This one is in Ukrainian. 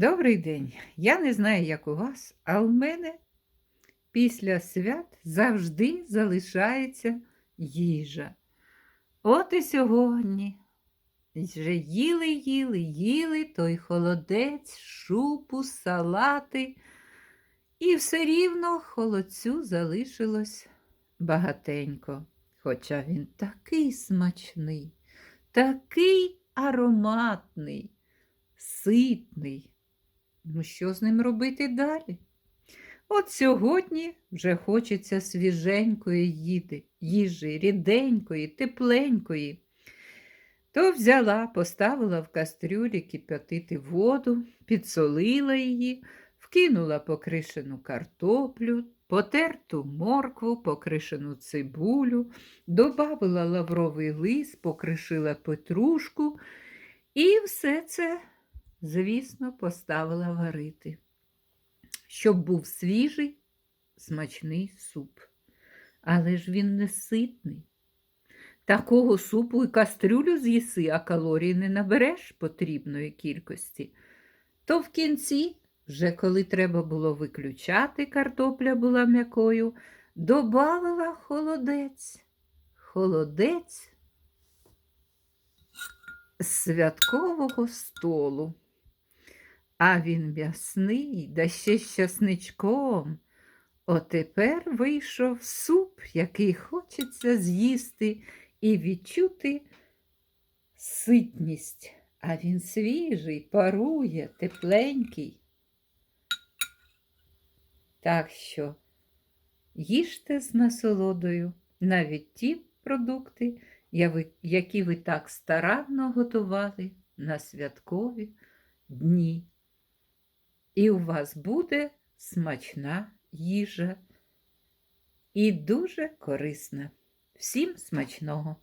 Добрий день. Я не знаю, як у вас, а в мене після свят завжди залишається їжа. От і сьогодні. Вже їли, їли, їли той холодець, шупу, салати. І все рівно холодцю залишилось багатенько. Хоча він такий смачний, такий ароматний, ситний. Ну, що з ним робити далі? От сьогодні вже хочеться свіженької їди, їжі, ріденької, тепленької. То взяла, поставила в кастрюлі кип'ятити воду, підсолила її, вкинула покришену картоплю, потерту моркву, покришену цибулю, добавила лавровий лист, покришила петрушку і все це звісно, поставила варити, щоб був свіжий, смачний суп. Але ж він не ситний. Такого супу і кастрюлю з'їси, а калорій не набереш потрібної кількості. То в кінці, вже коли треба було виключати, картопля була м'якою, добавила холодець. Холодець святкового столу. А він м'ясний, да ще з часничком. Отепер вийшов суп, який хочеться з'їсти і відчути ситність. А він свіжий, парує, тепленький. Так що їжте з насолодою навіть ті продукти, які ви так старанно готували на святкові дні. І у вас буде смачна їжа і дуже корисна. Всім смачного!